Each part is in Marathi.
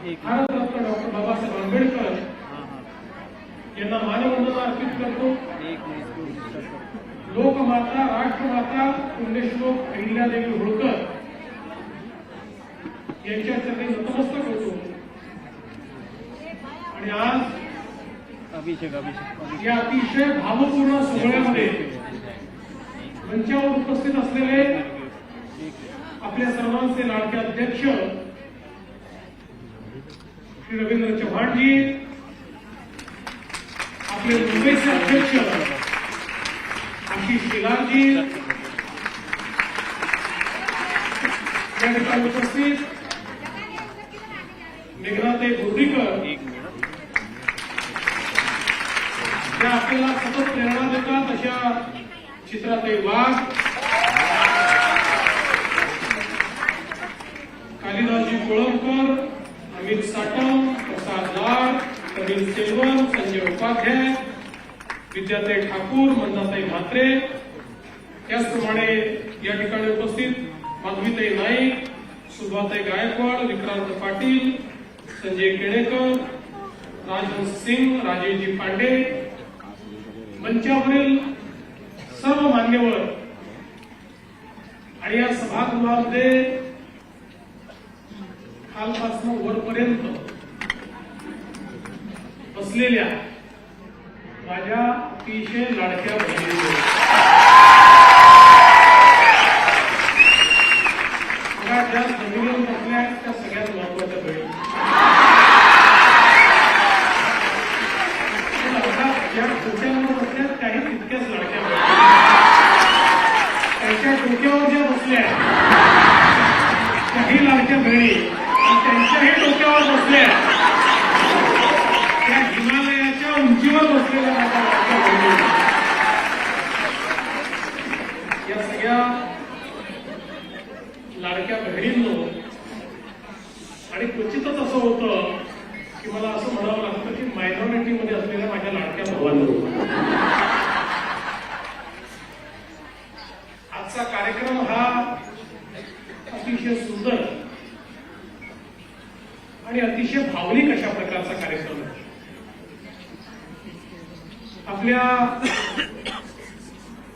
भारतरत्न डॉक्टर बाबासाहेब आंबेडकर यांना मानवंदना अर्पित करतो. लोकमाता राष्ट्रमाता पुण्यश्लोक अहिल्यादेवी होळकर यांच्या चरणी नतमस्तक होतो. आणि आज अभिषेक अभिषेक अभिषेक. या अतिशय भावपूर्ण सोहळ्यामध्ये मंचावर उपस्थित असलेले आपल्या सर्वांचे लाडके अध्यक्ष श्री रवींद्र चव्हाणजी आपले मुंबईचे अध्यक्ष आशिष शेलारजी या ठिकाणी उपस्थित मेघनाताई बोर्डीकर त्या आपल्याला सतत प्रेरणा देतात अशा चित्राते वाघ. कालिदासजी कोळंबकर. कपिल सेलवन संजय उपाध्याय विद्याताई ठाकूर मंदाताई म्हात्रे. त्याचप्रमाणे या ठिकाणी उपस्थित माधवीताई नाईक सुभाताई गायकवाड विक्रांत पाटील संजय केणेकर राजहंस सिंग राजेशजी पांडे मंचावरील सर्व मान्यवर. आणि या सभागृहामध्ये कालपासून वरपर्यंत असलेल्या माझ्या अतिशय लाडक्या बहिणी मला ज्या जमिनीवर बसल्या आहेत त्या सगळ्यात महत्त्वाच्या बहिणी पण आता ज्या डोक्यावर बसल्या त्याही तितक्याच लाडक्या बहिणी त्यांच्या डोक्यावर ज्या बसल्या त्याही लाडक्या बहिणी आणि त्यांच्याही डोक्यावर बसल्या त्या हिमालयाच्या उंचीवर बसलेल्या माझ्या लाडक्या बहिणी या सगळ्या लाडक्या बहिणींनो आणि क्वचितच असं होतं की मला असं म्हणावं लागतं की मायनॉरिटीमध्ये असलेल्या माझ्या लाडक्या भावांनो आजचा कार्यक्रम हा अतिशय सुंदर आणि अतिशय भावनिक अशा प्रकारचा कार्यक्रम आहे. आपल्या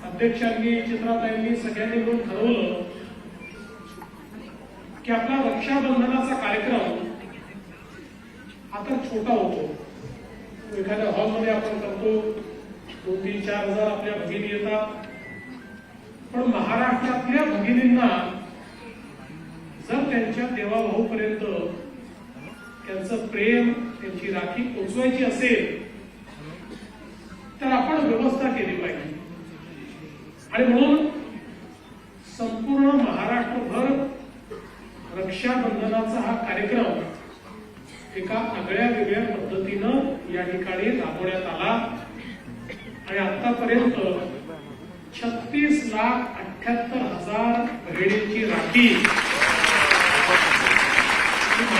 अध्यक्षांनी चित्राताईंनी सगळ्यांनी मिळून ठरवलं की आपला रक्षाबंधनाचा कार्यक्रम आता छोटा होतो. एखाद्या हॉलमध्ये आपण करतो दोन तीन चार हजार आपल्या भगिनी येतात. पण महाराष्ट्रातल्या भगिनींना जर त्यांच्या देवाभाऊपर्यंत त्यांचं प्रेम त्यांची राखी पोचवायची असेल तर आपण व्यवस्था केली पाहिजे. आणि म्हणून संपूर्ण महाराष्ट्रभर रक्षाबंधनाचा हा कार्यक्रम एका आगळ्या वेगळ्या पद्धतीनं या ठिकाणी राबवण्यात आला. आणि आतापर्यंत छत्तीस लाख अठ्याहत्तर हजार बहिणींची राखी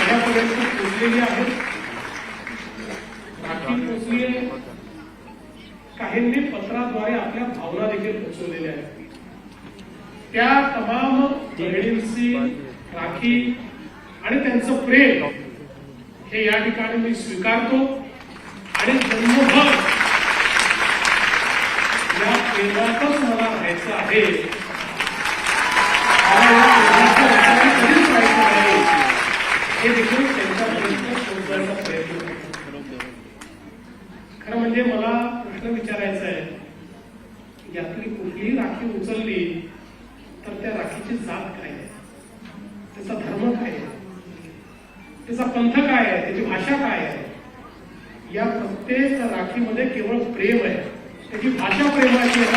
माझ्यापर्यंत पोचलेली आहे राखी पोचली आहे काहींनी पत्राद्वारे आपल्या भावना देखील पोचवलेल्या आहेत. त्या तमाम बहिणींची राखी आणि त्यांचं प्रेम हे या ठिकाणी मी स्वीकारतो. आणि जन्मभर या प्रेमातच मला राहायचं आहे. हे देखील त्यांच्यापर्यंत पोहोचवायचा प्रयत्न खरं म्हणजे मला प्रश्न विचारायचा आहे की यातली कुठलीही राखी उचलली तर त्या राखीची जात काय आहे? त्याचा धर्म काय आहे? त्याचा पंथ काय आहे? त्याची भाषा काय आहे? या प्रत्येक राखीमध्ये केवळ प्रेम आहे. त्याची भाषा प्रेमाची आहे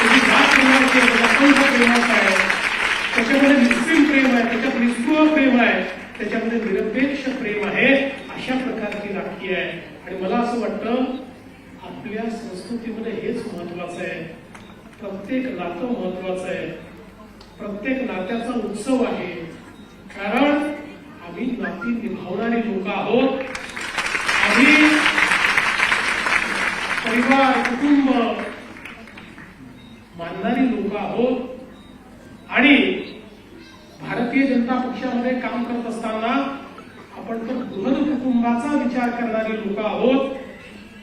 त्याची जात प्रेमाची आहे त्याचा पंथ प्रेमाचा आहे. त्याच्यामध्ये निस्सीम प्रेम आहे त्याच्यात निस्पृह प्रेम आहे त्याच्यामध्ये निरपेक्ष प्रेम आहे अशा प्रकारची राखी आहे. आणि मला असं वाटतं आपल्या संस्कृतीमध्ये हेच महत्वाचं आहे. प्रत्येक नातं महत्वाचं आहे. प्रत्येक नात्याचा उत्सव आहे. कारण आम्ही नाती निभावणारी लोक आहोत. आम्ही परिवार कुटुंब मानणारी लोक आहोत. आणि भारतीय जनता पक्षामध्ये काम करत असताना आपण तर बृहद कुटुंबाचा विचार करणारे लोक आहोत.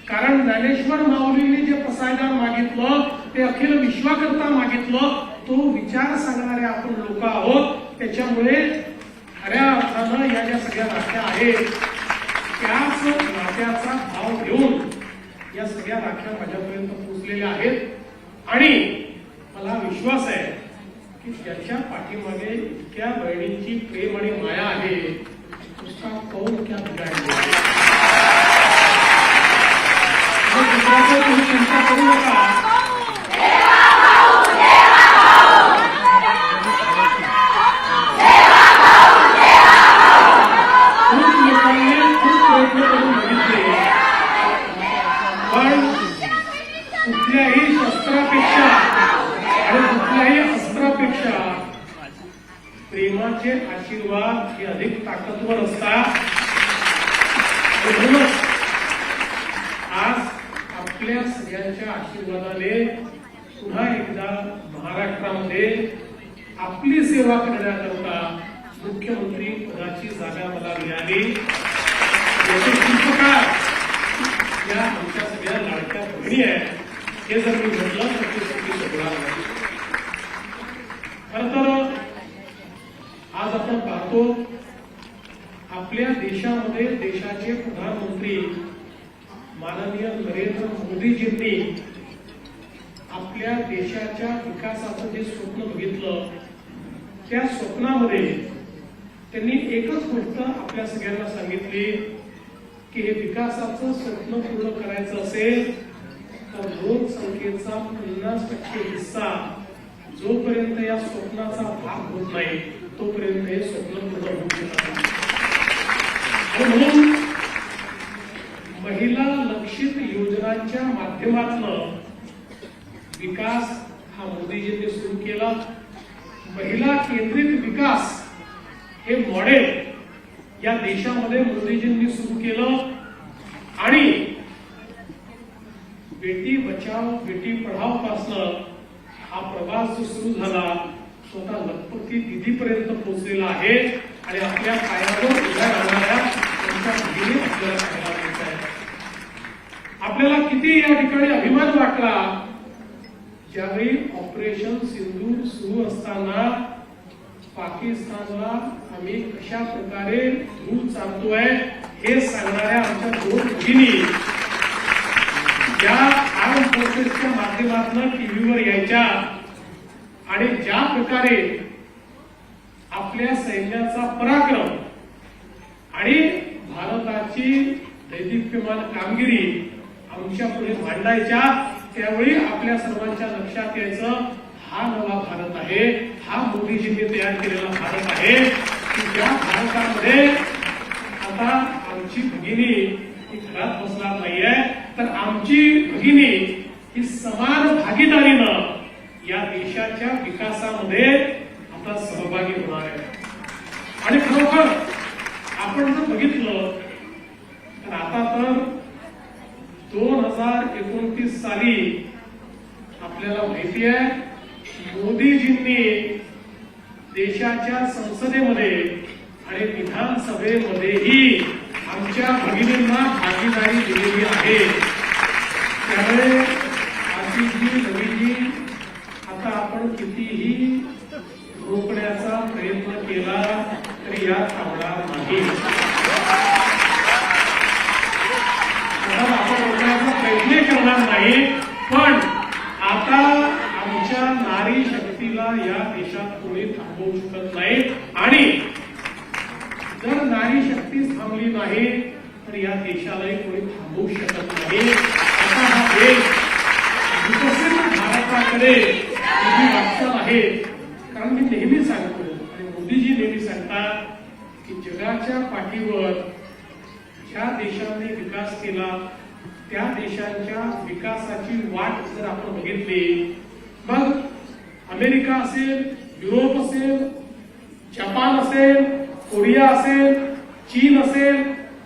कारण ज्ञानेश्वर माऊलींनी जे पसायदान मागितलं ते अखिल विश्वाकरता मागितलं तो विचार सांगणारे आपण लोक आहोत. त्याच्यामुळे खऱ्या अर्थानं या ज्या सगळ्या राख्या आहेत त्याच नात्याचा भाव घेऊन या सगळ्या राख्या माझ्यापर्यंत पोहोचलेल्या आहेत. आणि मला विश्वास आहे की ज्याच्या पाठीमागे इतक्या बहिणींची प्रेम आणि माया आहे उसका कौन क्या बिघाडले मग दुसऱ्याचं तुम्ही चिंता करू नका खूप लोकांनी खूप प्रयत्न करून बघितले पण कुठल्याही शस्त्रापेक्षा आणि कुठल्याही अस्त्रापेक्षा प्रेमाचे आशीर्वाद हे अधिक ताकदवर असतात आणि म्हणूनच आज आपल्या सगळ्यांच्या आशीर्वादाने पुन्हा एकदा महाराष्ट्रामध्ये आपली सेवा करण्याकरता मुख्यमंत्री पदाची जागा मला मिळाली. याचे शिल्पकार या आमच्या सगळ्या लाडक्या भगिनी आहेत. हे जर मी म्हटलं तर ते सगळी सगळा खर तर आज आपण पाहतो आपल्या देशामध्ये देशाचे प्रधानमंत्री माननीय नरेंद्र मोदीजींनी आपल्या देशाच्या विकासाचं जे स्वप्न बघितलं त्या स्वप्नामध्ये त्यांनी एकच गोष्ट आपल्या सगळ्यांना सांगितली की हे विकासाचं स्वप्न पूर्ण करायचं असेल तर लोकसंख्येचा पन्नास टक्के हिस्सा जोपर्यंत या स्वप्नाचा भाग होत नाही तोपर्यंत हे स्वप्न पूर्ण होऊ शकत म्हणून महिला लक्षित योजनांच्या माध्यमातून विकास हा मोदीजींनी सुरू केला. महिला केंद्रित विकास हे मॉडेल या देशामध्ये मोदीजींनी सुरू केलं. आणि बेटी बचाव बेटी पढाव पासन हा प्रवास जो सुरू झाला स्वतः लखपती दिदीपर्यंत पोहोचलेला आहे. आणि आपल्या पायावर उभ्या राहणाऱ्या त्यांच्या आपल्याला पाहायला मिळत आहे आपल्याला किती या ठिकाणी अभिमान वाटला? ज्यावेळी ऑपरेशन सिंधू सुरू असताना पाकिस्तानला आम्ही कशा प्रकारे धूळ चालतोय हे सांगणाऱ्या आमच्या दोन भगिनी ज्या आर्म फोर्सेसच्या माध्यमातून टीव्हीवर यायच्या आणि ज्या प्रकारे आपल्या सैन्याचा पराक्रम आणि भारताची दैदिप्यमान कामगिरी आमच्या पुढे मांडायच्या त्यावेळी आपल्या सर्वांच्या लक्षात यायचं हा नवा भारत आहे हा मोदीजींनी तयार केलेला भारत आहे की त्या भारतामध्ये आता आमची भगिनी ही घरात बसणार नाहीये. तर आमची भगिनी ही समान भागीदारीनं या देशाच्या विकासामध्ये आता सहभागी होणार आहे. आणि खरोखर आपण जर बघितलं तर आता तर दोन हजार एकोणतीस साली आपल्याला माहिती आहे मोदीजींनी देशाच्या संसदेमध्ये आणि विधानसभेमध्येही आमच्या भगिनींना भागीदारी दिलेली आहे. त्यामुळे आशिषजी रवीजी आता आपण कितीही रोखण्याचा प्रयत्न केला तरी यात थांबणार नाही आता आपण रोखण्याचा प्रयत्न करणार नाही पण आता आमच्या नारी शक्तीला या देशात कोणी थांबवू शकत नाही आणि जर नारी शक्ती थांबली नाही तर या देशालाही कोणी थांबवू शकत नाही. आता हा देश विकसित भारताकडे वाटचाल आहे. कारण मी नेहमी सांगतो आणि मोदीजी नेहमी सांगतात की जगाच्या पाठीवर ज्या देशांनी विकास केला त्या देशांच्या विकासाची वाट जर आपण बघितली मग अमेरिका असेल युरोप असेल जपान असेल कोरिया असेल चीन असेल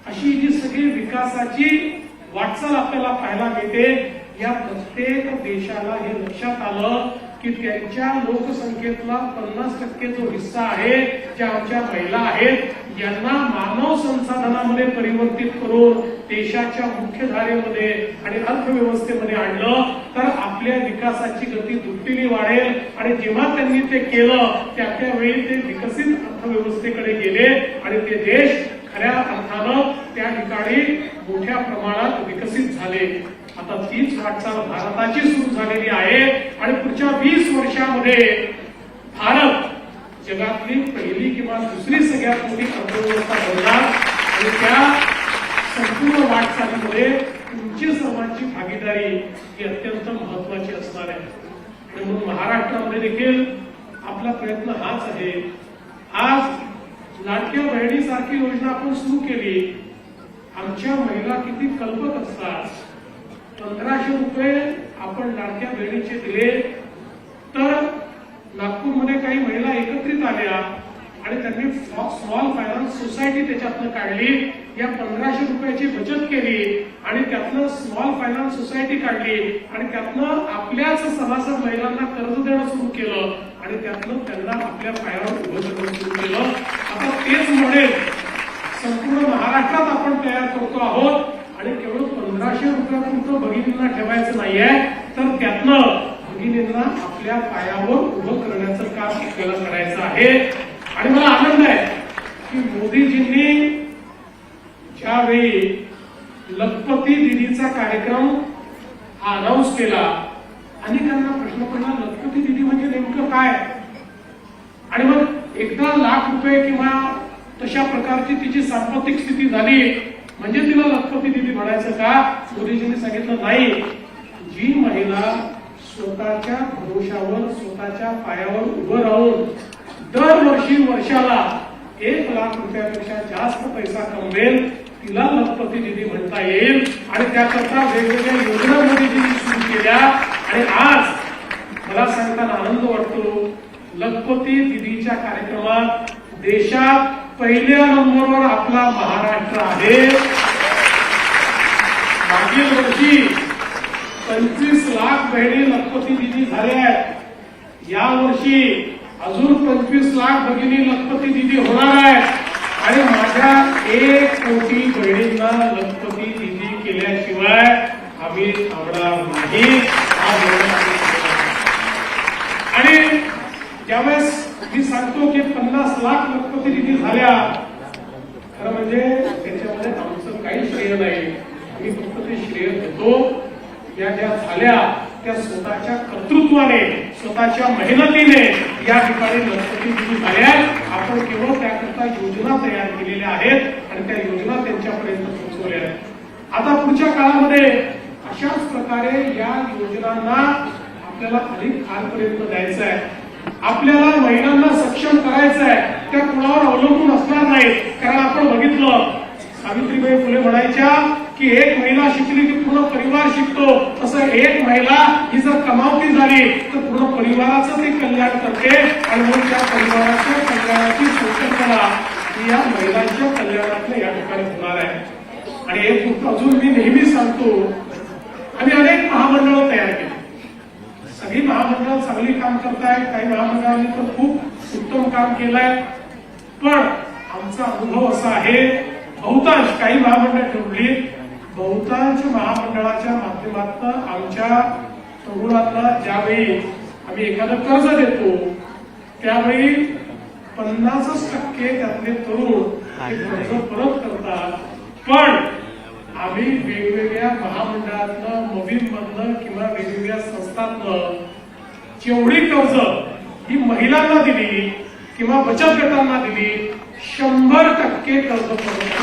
अशी जी सगळी विकासाची वाटचाल आपल्याला पाहायला मिळते या प्रत्येक देशाला हे लक्षात आलं की त्यांच्या लोकसंख्येतला पन्नास टक्के जो हिस्सा आहे ज्या आमच्या महिला आहेत यांना मानव संसाधनामध्ये परिवर्तित करून देशाच्या मुख्य धारेमध्ये आणि अर्थव्यवस्थेमध्ये आणलं तर आपल्या विकासाची गती दुपटीने वाढेल. आणि जेव्हा त्यांनी ते केलं त्या त्यावेळी ते विकसित अर्थव्यवस्थेकडे गेले. आणि ते देश खऱ्या अर्थानं त्या ठिकाणी मोठ्या प्रमाणात विकसित झाले. आता तीच वाटचाल भारताची सुरू झालेली आहे. आणि पुढच्या वीस वर्षामध्ये भारत जगातली पहिली किंवा दुसरी सगळ्यात मोठी अर्थव्यवस्था बनणार. आणि त्या संपूर्ण वाटचालीमध्ये तुमची सर्वांची भागीदारी ही अत्यंत महत्वाची असणार आहे. आणि म्हणून महाराष्ट्रामध्ये देखील आपला प्रयत्न हाच आहे. आज लाडक्या बहिणीसारखी योजना आपण सुरू केली. आमच्या महिला किती कल्पक असतात. पंधराशे रुपये आपण लाडक्या बहिणीचे दिले. तर नागपूरमध्ये काही महिला एकत्रित आल्या आणि त्यांनी स्मॉल फायनान्स सोसायटी त्याच्यातनं काढली. या पंधराशे रुपयाची बचत केली आणि त्यातनं स्मॉल फायनान्स सोसायटी काढली आणि त्यातनं आपल्याच सभासद महिलांना कर्ज देणं सुरू केलं आणि त्यातनं त्यांना आपल्या पायावर उभं करणं सुरू केलं. आता तेच मॉडेल संपूर्ण महाराष्ट्रात आपण तयार करतो आहोत. आणि केवळ पंधराशे रुपयापुरतं भगिनींना ठेवायचं नाहीये तर त्यातनं भगिनींना आपल्या पायावर उभं करण्याचं काम आपल्याला करायचं आहे. आणि मला आनंद आहे की मोदीजींनी ज्यावेळी लखपती दिदीचा कार्यक्रम अनाऊन्स केला अनेकांना प्रश्न पडला लखपती दिदी म्हणजे नेमकं काय? आणि मग एकदा लाख रुपये किंवा तशा प्रकारची तिची सांपत्तिक स्थिती झाली म्हणजे तिला लखपती दिदी म्हणायचं का? मोदीजींनी सांगितलं नाही जी महिला स्वतःच्या भरोशावर स्वतःच्या पायावर उभं राहून दरवर्षी वर्षाला एक लाख रुपयापेक्षा जास्त पैसा कमवेल तिला लखपती निधी म्हणता येईल आणि त्याकरता वेगवेगळ्या योजना मोदीजींनी सुरू केल्या. आणि आज मला सांगताना आनंद वाटतो लखपती दिदीच्या कार्यक्रमात देशात पहिल्या नंबरवर आपला महाराष्ट्र आहे. मागील वर्षी पंचवीस लाख बहिणी लखपती दिदी झाल्या आहेत. या वर्षी अजून पंचवीस लाख भगिनी लखपती दिदी होणार आहेत. आणि माझ्या एक कोटी बहिणींना लखपती दिदी केल्याशिवाय आम्ही थांबणार नाही. हा आणि त्यावेळेस मी सांगतो की पन्नास लाख लखपती दिदी झाल्या. खरं म्हणजे त्याच्यामध्ये आमचं काही श्रेय नाही. मी फक्त ते श्रेय घेतो या ज्या झाल्या त्या स्वतःच्या कर्तृत्वाने स्वतःच्या मेहनतीने या ठिकाणी लखपती दिदी झाल्या. आपण केवळ त्याकरता योजना तयार केलेल्या आहेत आणि त्या योजना त्यांच्यापर्यंत पोहोचवल्या आहेत. आता पुढच्या काळामध्ये अशाच प्रकारे या योजनांना आपल्याला अधिक खालपर्यंत द्यायचं आहे. आपल्याला महिलांना सक्षम करायचं आहे त्या कुणावर अवलंबून असणार नाही कारण आपण बघितलं सावित्रीबाई फुले म्हणायच्या की एक महिला शिकली की पूर्ण परिवार शिकतो. तसं एक महिला ही जर कमावती झाली तर पूर्ण परिवाराचं ते कल्याण करते आणि म्हणून त्या परिवाराच्या कल्याणाची संकल्पना ही या महिलांच्या कल्याणातल्या या ठिकाणी होणार आहे. आणि एक अजून मी नेहमी सांगतो आम्ही अनेक महामंडळं तयार केली. सगळी महामंडळ चांगली काम करतायत. काही महामंडळांनी तर खूप उत्तम काम केलंय. पण आमचा अनुभव असा आहे बहुतांश काही महामंडळ ठेवली. बहुतांश महामंडळाच्या माध्यमातून आमच्या तरुणांना ज्यावेळी आम्ही एखादं कर्ज देतो त्यावेळी पन्नासच टक्के त्यातले तरुण कर्ज परत करतात. पण आम्ही वेगवेगळ्या महामंडळातनं मधनं किंवा वेगवेगळ्या संस्थातनं जेवढी कर्ज ही महिलांना दिली किंवा बचत गटांना दिली शंभर टक्के कर्ज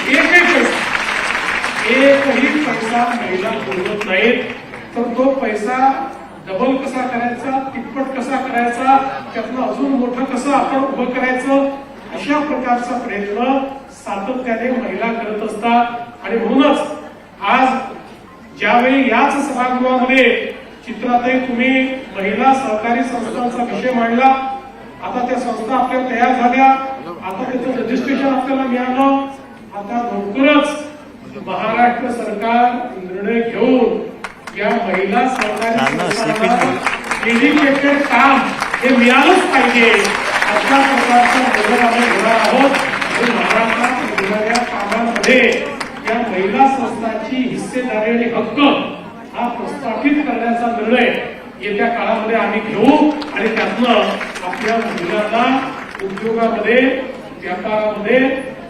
एकही पैसा एकही पैसा महिला बोलत नाहीत. तर तो पैसा डबल कसा करायचा तिप्पट कसा करायचा त्यातनं अजून मोठं कसं आपण उभं करायचं अशा प्रकारचा प्रयत्न सातत्याने महिला करत असतात. आणि म्हणूनच आज ज्यावेळी याच सभागृहामध्ये चित्रातही तुम्ही महिला सहकारी संस्थांचा विषय मांडला आता त्या संस्था आपल्या तयार झाल्या. आता त्याचं रजिस्ट्रेशन आपल्याला मिळालं. आता लवकरच महाराष्ट्र सरकार निर्णय घेऊन या महिला सहकारी संस्थांना डेडिकेटेड काम हे मिळालंच पाहिजे. अशा प्रकारचा निर्णय आम्ही घेणार आहोत. महाराष्ट्रात होणाऱ्या कामांमध्ये या महिला संस्थांची हिस्सेदारी हक्क हा प्रस्थापित करण्याचा निर्णय येत्या काळामध्ये आम्ही घेऊ आणि त्यातनं आपल्या महिलांना उद्योगामध्ये व्यापारामध्ये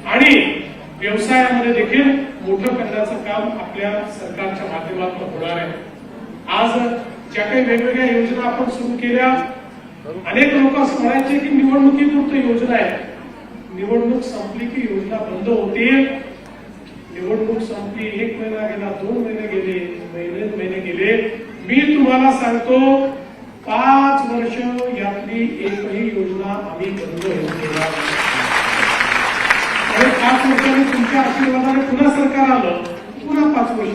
आणि व्यवसायामध्ये देखील मोठं करण्याचं काम आपल्या सरकारच्या माध्यमातून होणार आहे. आज ज्या काही वेगवेगळ्या योजना आपण सुरू केल्या अनेक लोक असं म्हणायचे की निवडणुकीपुरतं योजना आहे. निवडणूक संपली की योजना बंद होतील. निवडणूक संपली एक महिना गेला दोन महिने गेले महिने महिने गेले. मी तुम्हाला सांगतो पाच वर्ष यातली एकही योजना आम्ही बंद आणि पाच वर्षाने तुमच्या आशीर्वादाने पुन्हा सरकार आलं. पुन्हा पाच वर्ष.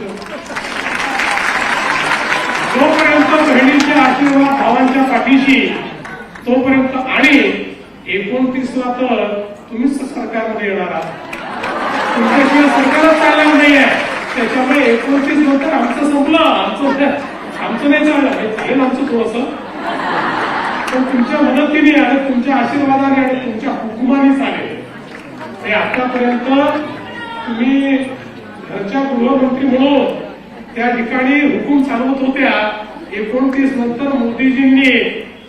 जोपर्यंत बहिणींच्या आशीर्वाद भावांच्या पाठीशी तोपर्यंत आणि एकोणतीसला तर तुम्हीच सरकारमध्ये येणार आहात. तुमच्याशिवाय सरकारच चालणार नाहीये त्याच्यामुळे एकोणतीस नंतर आमचं संपलं आमचं आमचं नाही चाललं हे चालेल आमचं थोडस पण तुमच्या मदतीने आणि तुमच्या आशीर्वादाने आणि तुमच्या हुकुमाने चालेल हे आतापर्यंत तुम्ही घरच्या गृहमंत्री म्हणून त्या ठिकाणी हुकूम चालवत होत्या एकोणतीस नंतर मोदीजींनी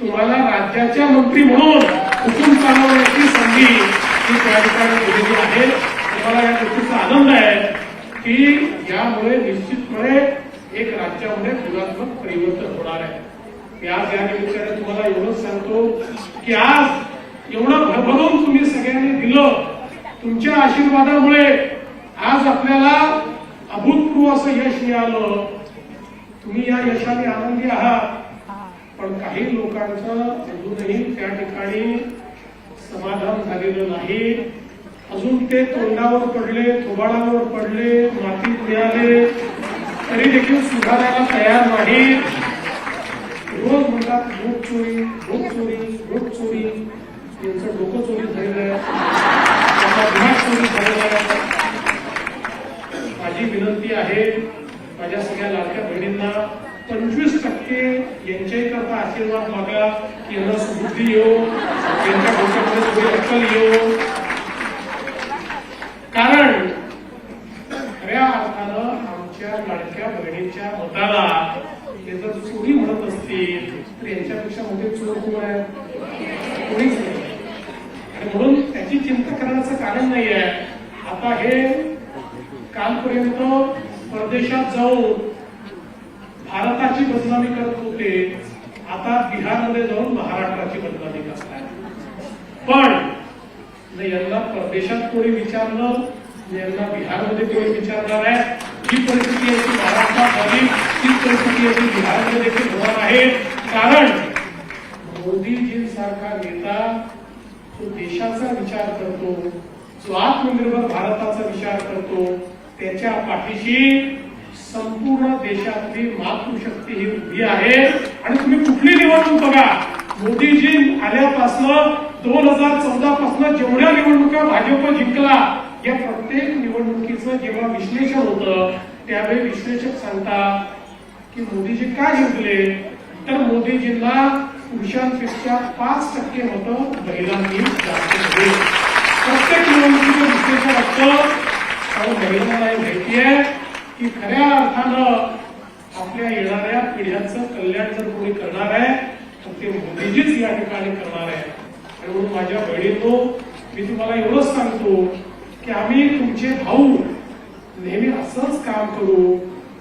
तुम्हाला राज्याच्या मंत्री म्हणून हुकूम चालवण्याची संधी ही त्या ठिकाणी दिलेली आहे. मला या गोष्टीचा आनंद आहे की यामुळे निश्चितपणे एक राज्यामध्ये गुणात्मक परिवर्तन होणार आहे. मी आज या निमित्ताने तुम्हाला एवढंच सांगतो की आज एवढं भरभरून तुम्ही सगळ्यांनी दिलं. तुमच्या आशीर्वादामुळे आज आपल्याला अभूतपूर्व असं यश मिळालं. तुम्ही या यशाने आनंदी आहात. पण काही लोकांचं अजूनही त्या ठिकाणी समाधान झालेलं नाही. अजून ते तोंडावर पडले थोबाडावर पडले मातीत मिळाले तरी देखील सुधारायला तयार नाही. रोज म्हणतात भूक चोरी भूक चोरी भूक चोरी. यांचं डोकं चोरी झालेलं आहे. त्यांचा दिमाग चोरी झालेला आहे. माझी विनंती आहे माझ्या सगळ्या लाडक्या बहिणींना पंचवीस टक्के यांच्याही करता आशीर्वाद मागा की यांना सुबुद्धी येऊ यांच्या डोक्यामध्ये थोडी अक्कल येऊ कारण खऱ्या अर्थानं आमच्या यांच्या मताला हे जर चोरी म्हणत असतील तर यांच्यापेक्षा मोठे चोर कोण आहे कोणीच नाही. आणि म्हणून त्याची चिंता करण्याचं कारण नाही आहे. आता हे कालपर्यंत परदेशात जाऊन भारताची बदनामी करत होते. आता बिहारमध्ये जाऊन महाराष्ट्राची बदनामी करतात पण यांना परदेशात कोणी विचारलं यांना बिहारमध्ये कोणी विचारणार आहे? जी परिस्थिती आहे ती झाली तीच परिस्थिती आहे ती बिहारमध्ये देखील होणार आहे. कारण मोदीजींसारखा नेता जो देशाचा विचार करतो जो आत्मनिर्भर भारताचा विचार करतो त्याच्या पाठीशी संपूर्ण देशातली मातृशक्ती ही उभी आहे. आणि तुम्ही कुठली निवडणूक बघा. मोदीजी आल्यापासनं दोन हजार चौदा पासून जेवढ्या निवडणुका भाजप जिंकला या प्रत्येक निवडणुकीचं जेव्हा विश्लेषण होतं त्यावेळी विश्लेषक सांगतात की मोदीजी का जिंकले तर मोदीजींना पुरुषांपेक्षा पाच टक्के मतं महिलांनी जास्त दिली. प्रत्येक निवडणुकीचं विश्लेषण असतं. महिलांना हे माहिती आहे की खऱ्या अर्थानं आपल्या येणाऱ्या पिढ्यांचं कल्याण जर कोणी करणार आहे तर ते मोदीजीच या ठिकाणी करणार आहे. आणि म्हणून माझ्या बहिणींनो मी तुम्हाला एवढंच सांगतो की आम्ही तुमचे भाऊ नेहमी असंच काम करू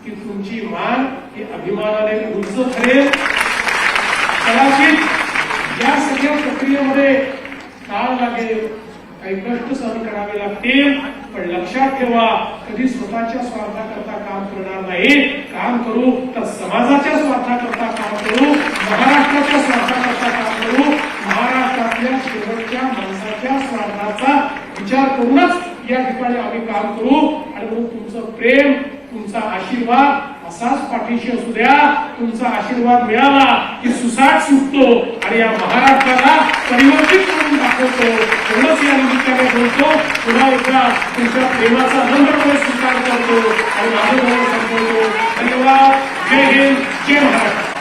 की तुमची मान ही अभिमानाने उंच ठरेल. कदाचित या सगळ्या प्रक्रियेमध्ये काळ लागेल काही कष्ट सहन करावे लागतील पण लक्षात ठेवा कधी स्वतःच्या स्वार्थाकरता काम करणार नाही. काम करू तर समाजाच्या स्वार्थाकरता काम करू महाराष्ट्राच्या स्वार्थाकरता काम करू महाराष्ट्रातल्या शेवटच्या माणसाच्या स्वार्थाचा विचार करूनच या ठिकाणी आम्ही काम करू आणि म्हणून तुमचं प्रेम तुमचा आशीर्वाद असाच पाठीशी असू द्या. तुमचा आशीर्वाद मिळाला की सुसाट सुटतो आणि या महाराष्ट्राला परिवर्तित करून दाखवतो. एवढंच या निमित्ताने बोलतो. पुन्हा एकदा तुमच्या प्रेमाचा नम्रपणे स्वीकार करतो आणि माझं संपवतो. धन्यवाद. जय हिंद. जय महाराष्ट्र.